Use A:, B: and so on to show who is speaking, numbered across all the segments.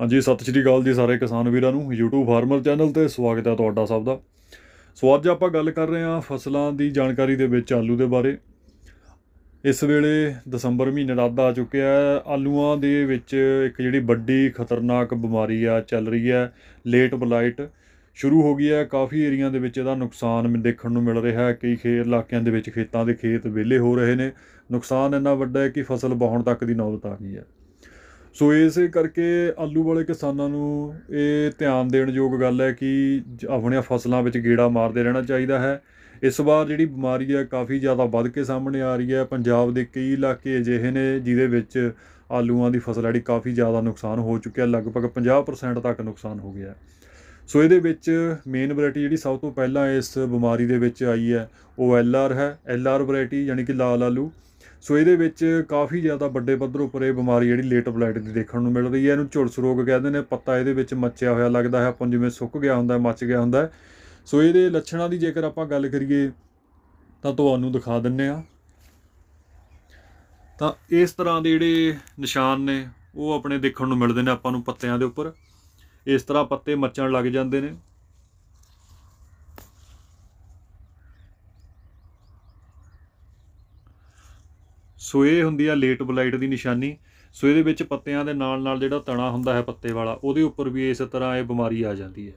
A: ਹਾਂਜੀ, ਸਤਿ ਸ਼੍ਰੀ ਅਕਾਲ ਜੀ ਸਾਰੇ ਕਿਸਾਨ ਵੀਰਾਂ ਨੂੰ, YouTube ਫਾਰਮਰ ਚੈਨਲ ਤੇ ਸਵਾਗਤ ਹੈ ਤੁਹਾਡਾ ਸਭ ਦਾ। ਸੋ ਅੱਜ ਆਪਾਂ ਗੱਲ ਕਰ ਰਹੇ ਹਾਂ ਫਸਲਾਂ ਦੀ ਜਾਣਕਾਰੀ ਦੇ ਵਿੱਚ ਆਲੂ ਦੇ ਬਾਰੇ। ਇਸ ਵੇਲੇ ਦਸੰਬਰ ਮਹੀਨੇ ਦਾ ਅੱਧ ਆ ਚੁੱਕਿਆ ਹੈ। ਆਲੂਆਂ ਦੇ ਵਿੱਚ ਇੱਕ ਜਿਹੜੀ ਵੱਡੀ ਖਤਰਨਾਕ ਬਿਮਾਰੀ ਆ, ਚੱਲ ਰਹੀ ਹੈ, ਲੇਟ ਬਲਾਈਟ। ਸ਼ੁਰੂ ਹੋ ਗਈ ਹੈ, ਕਾਫੀ ਏਰੀਆ ਦੇ ਵਿੱਚ ਇਹਦਾ ਨੁਕਸਾਨ ਮੈਨੂੰ ਦੇਖਣ ਨੂੰ ਮਿਲ ਰਿਹਾ ਹੈ। ਕਈ ਖੇ ਇਲਾਕਿਆਂ ਦੇ ਵਿੱਚ ਖੇਤਾਂ ਦੇ ਖੇਤ ਵਿਹਲੇ ਹੋ ਰਹੇ ਨੇ। ਨੁਕਸਾਨ ਇੰਨਾ ਵੱਡਾ ਹੈ ਕਿ ਫਸਲ ਵਾਹਣ ਤੱਕ ਦੀ ਨੌਬਤ ਆ ਗਈ ਹੈ। ਸੋ ਇਸੇ ਕਰਕੇ ਆਲੂ ਵਾਲੇ ਕਿਸਾਨਾਂ ਨੂੰ ਇਹ ਧਿਆਨ ਦੇਣ ਯੋਗ ਗੱਲ ਹੈ ਕਿ ਜ- ਆਪਣੀਆਂ ਫਸਲਾਂ ਵਿੱਚ ਗੇੜਾ ਮਾਰਦੇ ਰਹਿਣਾ ਚਾਹੀਦਾ ਹੈ। ਇਸ ਵਾਰ ਜਿਹੜੀ ਬਿਮਾਰੀ ਹੈ ਕਾਫੀ ਜ਼ਿਆਦਾ ਵੱਧ ਕੇ ਸਾਹਮਣੇ ਆ ਰਹੀ ਹੈ। ਪੰਜਾਬ ਦੇ ਕਈ ਇਲਾਕੇ ਅਜਿਹੇ ਨੇ ਜਿਹਦੇ ਵਿੱਚ ਆਲੂਆਂ ਦੀ ਫਸਲ ਜਿਹੜੀ ਕਾਫੀ ਜ਼ਿਆਦਾ ਨੁਕਸਾਨ ਹੋ ਚੁੱਕਿਆ ਲਗਭਗ 50% ਤੱਕ ਨੁਕਸਾਨ ਹੋ ਗਿਆ ਸੋ ਇਹਦੇ ਵਿੱਚ ਮੇਨ ਵੈਰਾਈਟੀ ਜਿਹੜੀ ਸਭ ਤੋਂ ਪਹਿਲਾਂ ਇਸ ਬਿਮਾਰੀ ਦੇ ਵਿੱਚ ਆਈ ਹੈ, ਉਹ ਐਲ ਆਰ ਹੈ। ਐਲ ਆਰ ਵੈਰਾਈਟੀ ਯਾਨੀ ਕਿ ਲਾਲ ਆਲੂ। ਸੋ ਇਹਦੇ ਵਿੱਚ ਕਾਫੀ ਜ਼ਿਆਦਾ ਵੱਡੇ ਪੱਧਰ ਉੱਪਰ ਇਹ ਬਿਮਾਰੀ ਜਿਹੜੀ ਲੇਟ ਬਲਾਈਟ ਦੀ ਦੇਖਣ ਨੂੰ ਮਿਲ ਰਹੀ ਹੈ। ਇਹਨੂੰ ਝੁਲਸ ਰੋਗ ਕਹਿੰਦੇ ਨੇ, ਪੱਤਾ ਇਹਦੇ ਵਿੱਚ ਮੱਚਿਆ ਹੋਇਆ ਲੱਗਦਾ ਹੈ, ਆਪਾਂ ਨੂੰ ਜਿਵੇਂ ਸੁੱਕ ਗਿਆ ਹੁੰਦਾ, ਮੱਚ ਗਿਆ ਹੁੰਦਾ ਸੋ ਇਹਦੇ ਲੱਛਣਾਂ ਦੀ ਜੇਕਰ ਆਪਾਂ ਗੱਲ ਕਰੀਏ, ਤਾਂ ਤੁਹਾਨੂੰ ਦਿਖਾ ਦਿੰਨੇ ਆ। ਤਾਂ ਇਸ ਤਰ੍ਹਾਂ ਦੇ ਜਿਹੜੇ ਨਿਸ਼ਾਨ ਨੇ, ਉਹ ਆਪਣੇ ਦੇਖਣ ਨੂੰ ਮਿਲਦੇ ਨੇ ਆਪਾਂ ਨੂੰ ਪੱਤਿਆਂ ਦੇ ਉੱਪਰ। ਇਸ ਤਰ੍ਹਾਂ ਪੱਤੇ ਮੱਚਣ ਲੱਗ ਜਾਂਦੇ ਨੇ। ਸੋ ਇਹ ਹੁੰਦੀ ਆ ਲੇਟ ਬਲਾਈਟ ਦੀ ਨਿਸ਼ਾਨੀ। ਸੋ ਇਹਦੇ ਵਿੱਚ ਪੱਤਿਆਂ ਦੇ ਨਾਲ ਨਾਲ ਜਿਹੜਾ ਤਣਾ ਹੁੰਦਾ ਹੈ ਪੱਤੇ ਵਾਲਾ, ਉਹਦੇ ਉੱਪਰ ਵੀ ਇਸ ਤਰ੍ਹਾਂ ਇਹ ਬਿਮਾਰੀ ਆ ਜਾਂਦੀ ਹੈ।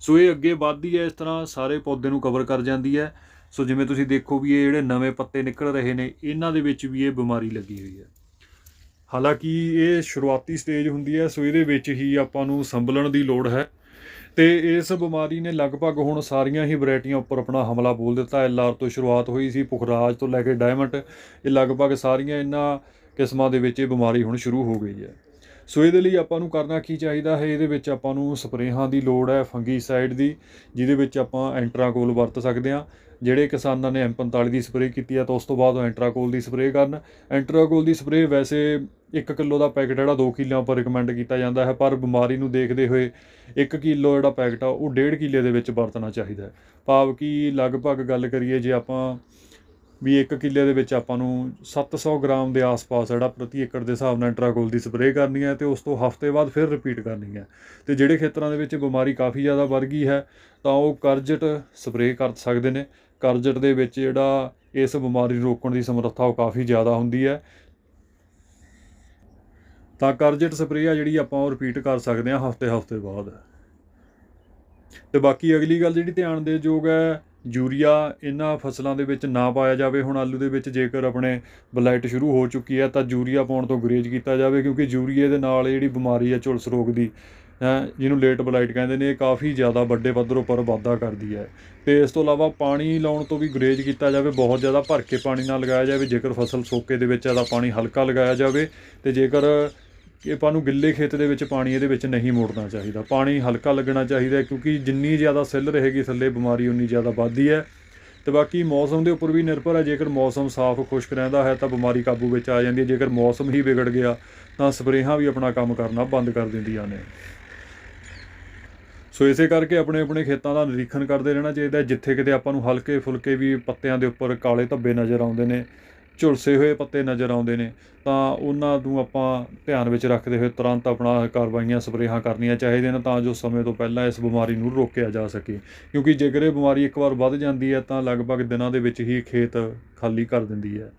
A: ਸੋ ਇਹ ਅੱਗੇ ਵੱਧਦੀ ਹੈ, ਇਸ ਤਰ੍ਹਾਂ ਸਾਰੇ ਪੌਦੇ ਨੂੰ ਕਵਰ ਕਰ ਜਾਂਦੀ ਹੈ। ਸੋ ਜਿਵੇਂ ਤੁਸੀਂ ਦੇਖੋ ਵੀ ਇਹ ਜਿਹੜੇ ਨਵੇਂ ਪੱਤੇ ਨਿਕਲ ਰਹੇ ਨੇ, ਇਹਨਾਂ ਦੇ ਵਿੱਚ ਵੀ ਇਹ ਬਿਮਾਰੀ ਲੱਗੀ ਹੋਈ ਹੈ। ਹਾਲਾਂਕਿ ਇਹ ਸ਼ੁਰੂਆਤੀ ਸਟੇਜ ਹੁੰਦੀ ਹੈ, ਸੋ ਇਹਦੇ ਵਿੱਚ ਹੀ ਆਪਾਂ ਨੂੰ ਸੰਭਲਣ ਦੀ ਲੋੜ ਹੈ। ਤੇ ਇਸ ਬਿਮਾਰੀ ਨੇ ਲਗਭਗ ਹੁਣ ਸਾਰੀਆਂ ਹੀ ਵੈਰਾਈਟੀਆਂ ਉੱਪਰ ਆਪਣਾ ਹਮਲਾ ਬੋਲ ਦਿੱਤਾ। ਐਲਆਰ ਤੋਂ ਸ਼ੁਰੂਆਤ ਹੋਈ ਸੀ, ਪੁਖਰਾਜ ਤੋਂ ਲੈ ਕੇ ਡਾਇਮੰਡ। ਇਹ ਲਗਭਗ ਸਾਰੀਆਂ ਇਹਨਾਂ ਕਿਸਮਾਂ ਦੇ ਵਿੱਚ ਇਹ ਬਿਮਾਰੀ ਹੁਣ ਸ਼ੁਰੂ ਹੋ ਗਈ ਹੈ। ਸੋ ਇਹਦੇ ਲਈ ਆਪਾਂ ਨੂੰ ਕਰਨਾ ਕੀ ਚਾਹੀਦਾ ਹੈ? ਇਹਦੇ ਵਿੱਚ ਆਪਾਂ ਨੂੰ ਸਪਰੇਹਾਂ ਦੀ ਲੋੜ ਹੈ, ਫੰਗੀਸਾਈਡ ਦੀ, ਜਿਹਦੇ ਵਿੱਚ ਆਪਾਂ ਐਂਟਰਾਕੋਲ ਵਰਤ ਸਕਦੇ ਹਾਂ। ਜਿਹੜੇ ਕਿਸਾਨਾਂ ਨੇ M45 ਦੀ ਸਪਰੇਅ ਕੀਤੀ ਹੈ ਤਾਂ ਉਸ ਤੋਂ ਬਾਅਦ ਉਹ ਐਂਟਰਾਕੋਲ ਦੀ ਸਪਰੇਅ ਕਰਨ। ਐਂਟਰਾਕੋਲ ਦੀ ਸਪਰੇਅ ਵੈਸੇ 1 ਕਿਲੋ ਦਾ ਪੈਕਟ ਜਿਹੜਾ 2 ਕਿੱਲਿਆਂ ਉੱਪਰ ਰਿਕਮੈਂਡ ਕੀਤਾ ਜਾਂਦਾ ਹੈ, ਪਰ ਬਿਮਾਰੀ ਨੂੰ ਦੇਖਦੇ ਹੋਏ 1 ਕਿਲੋ ਜਿਹੜਾ ਪੈਕਟ ਆ, ਉਹ 1.5 ਕਿੱਲੇ ਦੇ ਵਿੱਚ ਵਰਤਣਾ ਚਾਹੀਦਾ ਹੈ। ਭਾਵ ਕਿ ਲਗਭਗ ਗੱਲ ਕਰੀਏ ਜੇ ਆਪਾਂ ਵੀ 1 ਕਿੱਲੇ ਦੇ ਵਿੱਚ ਆਪਾਂ ਨੂੰ 700 ਗ੍ਰਾਮ ਦੇ ਆਸ-ਪਾਸ ਜਿਹੜਾ ਪ੍ਰਤੀ ਏਕੜ ਦੇ ਹਿਸਾਬ ਨਾਲ ਐਂਟਰਾਕੋਲ ਦੀ ਸਪਰੇਅ ਕਰਨੀ ਹੈ ਤੇ ਉਸ ਤੋਂ ਹਫ਼ਤੇ ਬਾਅਦ ਫਿਰ ਰਿਪੀਟ ਕਰਨੀ ਹੈ। ਤੇ ਜਿਹੜੇ ਖੇਤਰਾਂ ਦੇ ਵਿੱਚ ਬਿਮਾਰੀ ਕਾਫੀ ਜ਼ਿਆਦਾ ਵੱਧ ਗਈ ਹੈ, ਤਾਂ ਉਹ ਕਰਜਟ ਸਪਰੇਅ ਕਰ ਸਕਦੇ ਨੇ। ਕਰਜਟ ਦੇ ਵਿੱਚ ਜਿਹੜਾ ਇਸ ਬਿਮਾਰੀ ਨੂੰ ਰੋਕਣ ਦੀ ਸਮਰੱਥਾ ਉਹ ਕਾਫੀ ਜ਼ਿਆਦਾ ਹੁੰਦੀ ਹੈ। ਤਾਂ ਕਰਜਟ ਸਪਰੇਅ ਆ ਜਿਹੜੀ ਆਪਾਂ ਉਹ ਰਿਪੀਟ ਕਰ ਸਕਦੇ ਹਾਂ ਹਫ਼ਤੇ ਹਫ਼ਤੇ ਬਾਅਦ। ਤੇ ਬਾਕੀ ਅਗਲੀ ਗੱਲ ਜਿਹੜੀ ਧਿਆਨ ਦੇ ਯੋਗ ਹੈ ਯੂਰੀਆ ਇਹਨਾਂ ਫਸਲਾਂ ਦੇ ਵਿੱਚ ਨਾ ਪਾਇਆ ਜਾਵੇ। ਹੁਣ ਆਲੂ ਦੇ ਵਿੱਚ ਜੇਕਰ ਆਪਣੇ ਬਲਾਈਟ ਸ਼ੁਰੂ ਹੋ ਚੁੱਕੀ ਹੈ ਤਾਂ ਯੂਰੀਆ ਪਾਉਣ ਤੋਂ ਗੁਰੇਜ਼ ਕੀਤਾ ਜਾਵੇ ਕਿਉਂਕਿ ਯੂਰੀਏ ਦੇ ਨਾਲ ਜਿਹੜੀ ਬਿਮਾਰੀ ਹੈ ਝੁਲਸ ਰੋਗ ਦੀ ਹੈਂ, ਜਿਹਨੂੰ ਲੇਟ ਬਲਾਈਟ ਕਹਿੰਦੇ ਨੇ ਇਹ ਕਾਫੀ ਜ਼ਿਆਦਾ ਵੱਡੇ ਪੱਧਰ ਉੱਪਰ ਵਾਧਾ ਕਰਦੀ ਹੈ। ਤੇ ਇਸ ਤੋਂ ਇਲਾਵਾ ਪਾਣੀ ਲਾਉਣ ਤੋਂ ਵੀ ਗੁਰੇਜ਼ ਕੀਤਾ ਜਾਵੇ ਬਹੁਤ ਜ਼ਿਆਦਾ ਭਰ ਕੇ ਪਾਣੀ ਨਾ ਲਗਾਇਆ ਜਾਵੇ। ਜੇਕਰ ਫਸਲ ਸੋਕੇ ਦੇ ਵਿੱਚ ਹੈ ਤਾਂ ਪਾਣੀ ਹਲਕਾ ਲਗਾਇਆ ਜਾਵੇ। ਤੇ ਜੇਕਰ ਕਿ ਆਪਾਂ ਨੂੰ ਗਿੱਲੇ ਖੇਤ ਦੇ ਵਿੱਚ ਪਾਣੀ ਇਹਦੇ ਵਿੱਚ ਨਹੀਂ ਮੋੜਨਾ ਚਾਹੀਦਾ। ਪਾਣੀ ਹਲਕਾ ਲੱਗਣਾ ਚਾਹੀਦਾ ਕਿਉਂਕਿ ਜਿੰਨੀ ਜ਼ਿਆਦਾ ਸਿੱਲ ਰਹੇਗੀ ਥੱਲੇ ਬਿਮਾਰੀ ਉਨੀ ਜ਼ਿਆਦਾ ਵੱਧਦੀ ਹੈ। ਤੇ ਬਾਕੀ ਮੌਸਮ ਦੇ ਉੱਪਰ ਵੀ ਨਿਰਭਰ ਹੈ। ਜੇਕਰ ਮੌਸਮ ਸਾਫ਼, ਖੁਸ਼ਕ ਰਹਿੰਦਾ ਹੈ ਤਾਂ ਬਿਮਾਰੀ ਕਾਬੂ ਵਿੱਚ ਆ ਜਾਂਦੀ ਹੈ। ਜੇਕਰ ਮੌਸਮ ਹੀ ਵਿਗੜ ਗਿਆ ਤਾਂ ਸਪਰੇਹਾਂ ਵੀ ਆਪਣਾ ਕੰਮ ਕਰਨਾ ਬੰਦ ਕਰ ਦਿੰਦੀਆਂ ਨੇ। ਸੋ ਇਸੇ ਕਰਕੇ ਆਪਣੇ ਆਪਣੇ ਖੇਤਾਂ ਦਾ ਨਿਰੀਖਣ ਕਰਦੇ ਰਹਿਣਾ ਚਾਹੀਦਾ ਜਿੱਥੇ ਕਿਤੇ ਆਪਾਂ ਨੂੰ ਹਲਕੇ ਫੁਲਕੇ ਵੀ ਪੱਤਿਆਂ ਦੇ ਉੱਪਰ ਕਾਲੇ ਧੱਬੇ ਨਜ਼ਰ ਆਉਂਦੇ ਨੇ। ਝੁਲਸੇ ਹੋਏ ਪੱਤੇ ਨਜ਼ਰ ਆਉਂਦੇ ਨੇ, ਤਾਂ ਉਹਨਾਂ ਨੂੰ ਆਪਾਂ ਧਿਆਨ ਵਿੱਚ ਰੱਖਦੇ ਹੋਏ ਤੁਰੰਤ ਆਪਣਾ ਕਾਰਵਾਈਆਂ ਸਪਰੇਹਾਂ ਕਰਨੀਆਂ ਚਾਹੀਦੀਆਂ ਨੇ, ਤਾਂ ਜੋ ਸਮੇਂ ਤੋਂ ਪਹਿਲਾਂ ਇਸ ਬਿਮਾਰੀ ਨੂੰ ਰੋਕਿਆ ਜਾ ਸਕੇ। ਕਿਉਂਕਿ ਜੇਕਰ ਇਹ ਬਿਮਾਰੀ ਇੱਕ ਵਾਰ ਵੱਧ ਜਾਂਦੀ ਹੈ, ਤਾਂ ਲਗਭਗ ਦਿਨਾਂ ਦੇ ਵਿੱਚ ਹੀ ਖੇਤ ਖਾਲੀ ਕਰ ਦਿੰਦੀ ਹੈ।